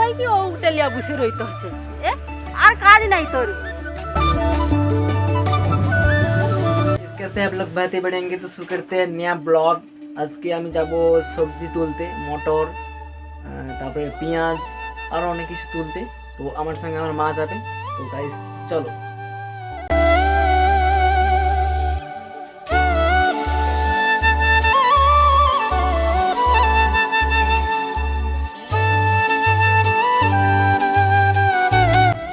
সময় কি ও উঠালিয়া বসে রইতে হচ্ছে এ আর কাজ নাই তোর इसके से आप लोग बातें बढ़ेंगे तो शुरू करते हैं नया ব্লগ আজকে আমি যাব সবজি তুলতে মটর আহ, তারপরে পেঁয়াজ আরও অনেক কিছু তুলতে তো আমার সঙ্গে আমার মা যাবে তো গাইস চলো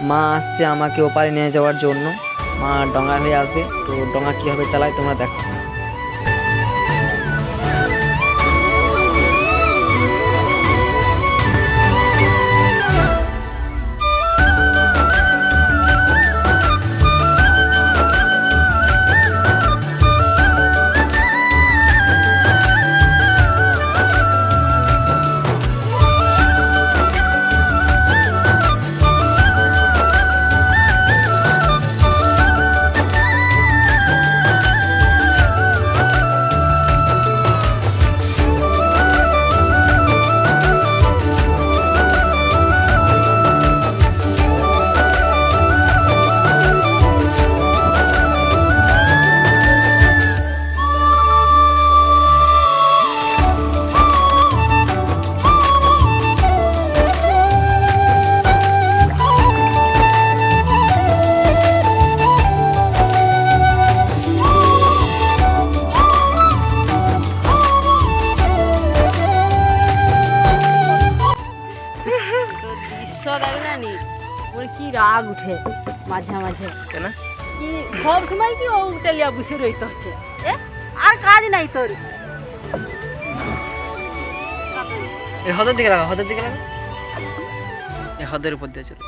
মা আসছে আমাকে ওপারে নিয়ে যাওয়ার জন্য। মা ডঙ্গা হয়ে আসবে। তো ডঙ্গা কীভাবে চালায় তোমরা দেখো। ওর কি রাগ উঠে মাঝে মাঝে? কেন? কি সব সময় কি ও উঠালিয়া বসে রইতে হচ্ছে? এ আর কাজ নাই তোর। এ হদের দিকে রাখা হদের দিকে রাখো। এ হদের উপর দিয়ে চলো।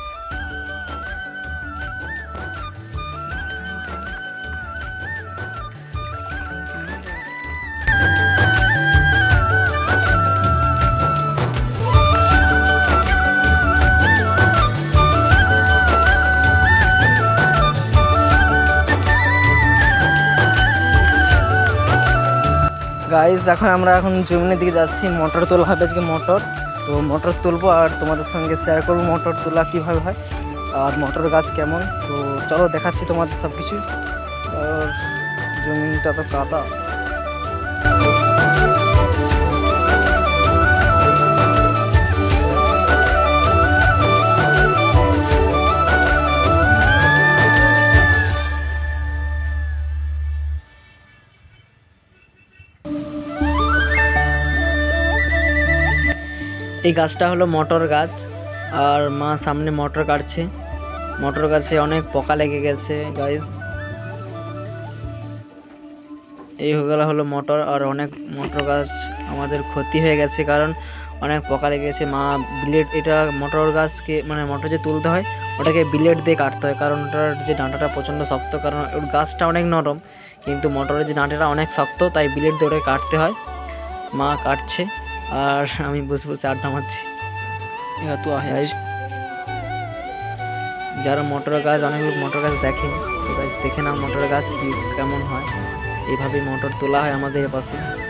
গাইস এখন আমরা এখন জমিনের দিকে যাচ্ছি। মোটর তোলা হবে আজকে মোটর। তো মোটর তুলবো আর তোমাদের সঙ্গে শেয়ার করব মোটর তোলা কীভাবে হয় আর মোটর গাছ কেমন। তো চলো দেখাচ্ছি তোমাদের সব কিছু আর জমিনটা তো কাদা। এই গাছটা হলো মটর গাছ। আর মা সামনে মটর কাটছে। মটর গাছে অনেক পোকা লেগে গেছে গাইজ এই হয়ে গেল হলো মটর, আর অনেক মটর গাছ আমাদের ক্ষতি হয়ে গেছে কারণ অনেক পোকা লেগে গেছে। মা বিলেট এটা মটর গাছকে মানে মটর যে তুলতে হয়, ওটাকে বিলেট দিয়ে কাটতে হয় কারণ ওটার যে ডাঁটাটা প্রচণ্ড শক্ত, কারণ ওর গাছটা অনেক নরম, কিন্তু মটরের যে ডাঁটাটা অনেক শক্ত, তাই বিলেট দিয়ে ওটাকে কাটতে হয়। মা কাটছে। আর আমি বসে বসে আড্ডা মারছি। Guys, যারা মোটর গাছ অনেক লোক মটর গাছ দেখে তো গাছ দেখে না মটর গাছ কি কেমন হয়। এইভাবে মোটর তোলা হয় আমাদের পাশে।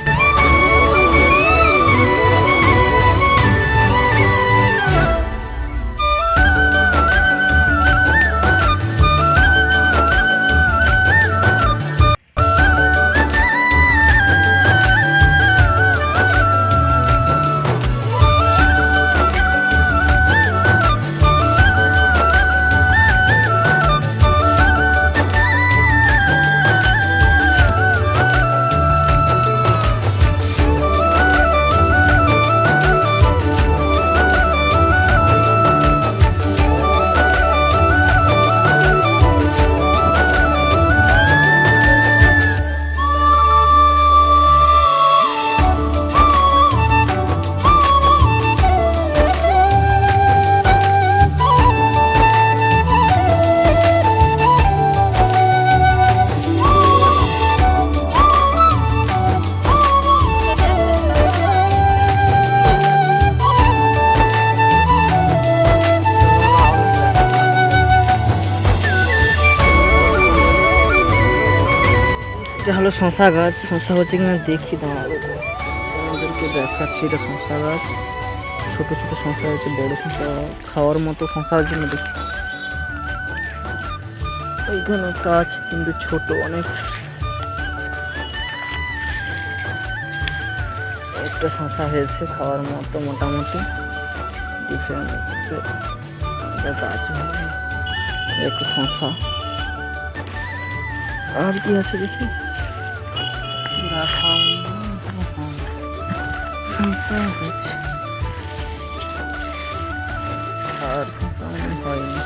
এটা হলো শশা গাছ। শশা হচ্ছে কিনা দেখি দাঁড়াবো তোমাদেরকে দেখাচ্ছি এটা শশা গাছ। ছোট ছোট শশা আছে বড় শশা খাওয়ার মতো শশা আছে না দেখি। এইখানে আছে কিন্তু ছোট, অনেক। একটা শশা হয়েছে খাওয়ার মতো মোটামুটি। ডিফারেন্স আছে একটা শশা আর কি আছে দেখি? রাখা শশা হয়েছে আর শশা মনে হয়নি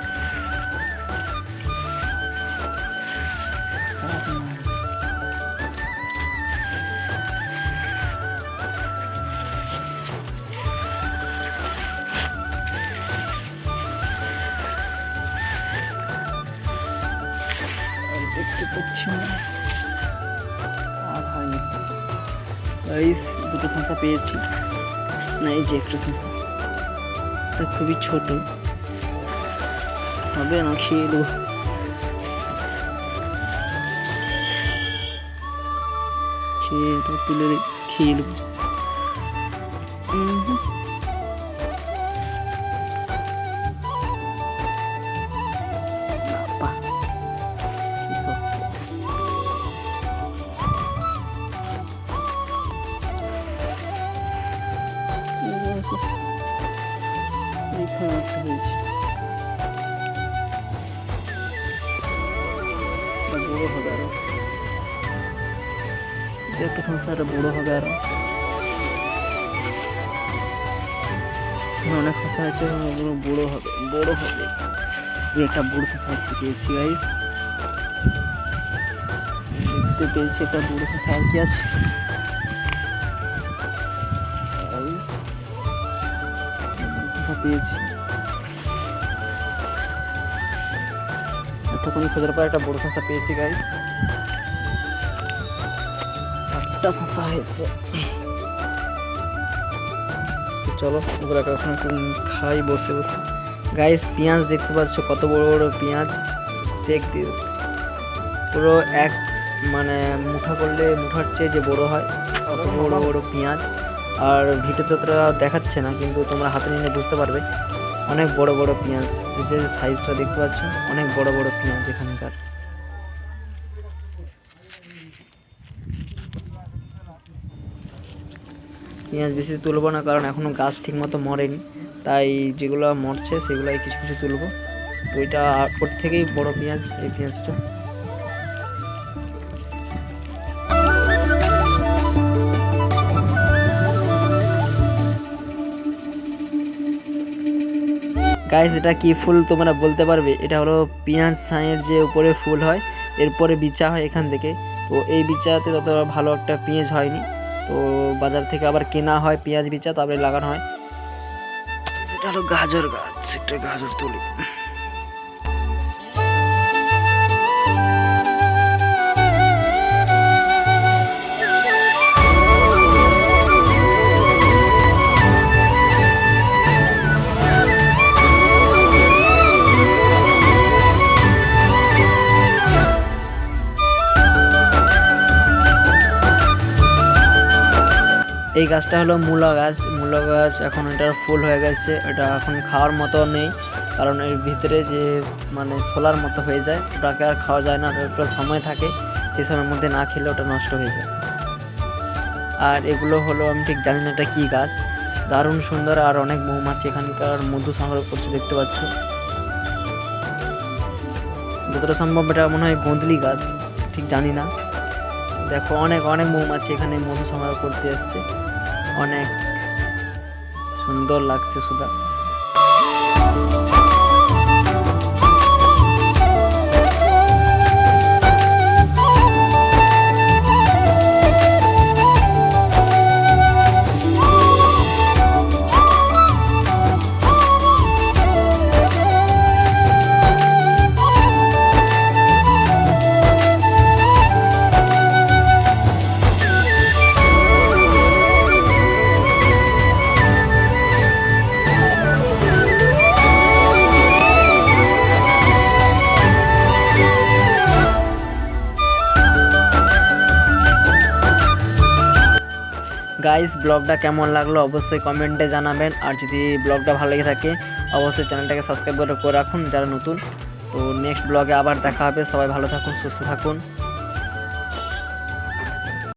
দুটো শশা পেয়েছি। না, এই যে একটা শশা। তা খুবই ছোট। হবে না, খেয়ে দেবো খেয়ে তুলে খেয়ে দেবো একটা সংসারটা বড় হবে আরও। এখানে অনেক শশা আছে ওগুলো বড় হবে বড় হবে। একটা বড় দেখতে পেয়েছি গাইস দেখতে পেয়েছি একটা বড় আর কি আছে। পেয়েছি। এতক্ষণ খোঁজার পর একটা বড় শশা পেয়েছি গাইস একটা শশা হয়েছে। চলো ওগুলোকে এখন খাই বসে বসে। গাইস পেঁয়াজ দেখতে পাচ্ছ কত বড় বড় পেঁয়াজ। চেক দিস পুরো এক মানে মুঠা করলে মুঠার চেয়ে যে বড় হয় অত বড় বড় পেঁয়াজ। আর ভিডিওতে তোরা দেখাচ্ছে না কিন্তু তোমরা হাতে নিয়ে বুঝতে পারবে। অনেক বড় বড় পেঁয়াজ এই যে সাইজটা দেখতে পাচ্ছ অনেক বড় বড় পেঁয়াজ এখানকার। পেঁয়াজ বেশি তুলবো না, কারণ এখনও গাছ ঠিক মতো মরেনি। তাই যেগুলো মরছে, সেগুলাই কিছু কিছু তুলবো। তো এটা ওর থেকেই বড় পেঁয়াজ, এই পেঁয়াজটা। গাইস এটা কি ফুল তোমরা বলতে পারবে? এটা হলো পেঁয়াজ ছাইয়ের যে উপরে ফুল হয়, এরপরে বিচা হয় এখান থেকে। তো এই বিচাতে তত ভালো একটা পেঁয়াজ হয়নি। তো বাজার থেকে আবার কেনা হয়, পেঁয়াজ বিচা, তারপরে লাগানো হয়। সেটা হলো গাজর গাছ, একটা গাজর তুলি। এই গাছটা হলো মূলা গাছ। মূলা গাছ এখন এটার ফুল হয়ে গেছে। এটা এখন খাওয়ার মতো নেই। কারণ এর ভিতরে যে মানে ছোলার মতো হয়ে যায়, ওটাকে আর খাওয়া যায় না। ওটার সময় থাকে। সেই সময়ের মধ্যে না খেলে ওটা নষ্ট হয়ে যায়। আর এগুলো হলো, আমি ঠিক জানি না এটা কী গাছ। দারুণ সুন্দর আর অনেক মৌমাছি এখানকার মধু সংগ্রহ করছে, দেখতে পাচ্ছ। যতটা সম্ভব এটা মনে হয় গোঁদলি গাছ। ঠিক জানি না। দেখো অনেক অনেক মৌমাছি এখানে মধু সংগ্রহ করতে এসছে। অনেক সুন্দর লাগছে সুধা। গাইস ব্লগটা কেমন লাগল অবশ্যই কমেন্টে জানাবেন। আর যদি ব্লগটা ভালো লেগে থাকে, অবশ্যই চ্যানেলটাকে সাবস্ক্রাইব করে রাখুন যারা নতুন। তো নেক্সট ব্লগে আবার দেখা হবে। সবাই ভালো থাকুন, সুস্থ থাকুন।